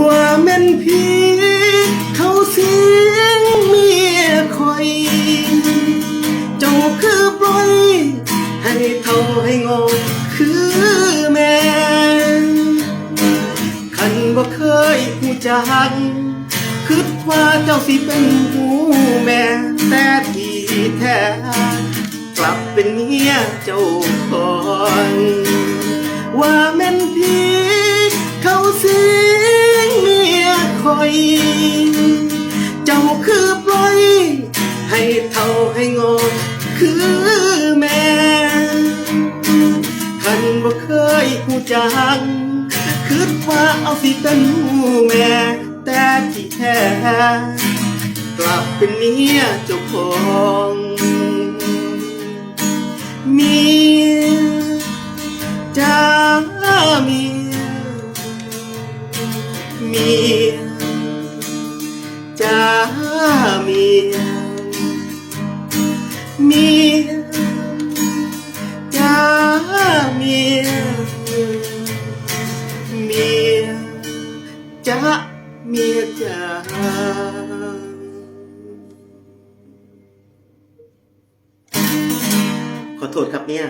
ว่าแม่นพี่เขาเสียงเมียคอยเจ้าคือปล่อยให้เท่าให้งอคือแม่คันบ่เคยหูจักคิดว่าเจ้าสิเป็นหูแม่แต่ที่แท้กลับเป็นเมียเจ้าของ เจ้าคือปล่อยให้เท่าให้งอคือแม่คันบ่เคยหูจักคิดว่าเอาสิเป็นหูแม่ แต่ที่แท้กลับเป็นเมียเจ้าของเมียจ้าเมียเมียาเมียเมียจ้าเมียเมียจ้าเมียจ้าขอโทษครับเนี่ย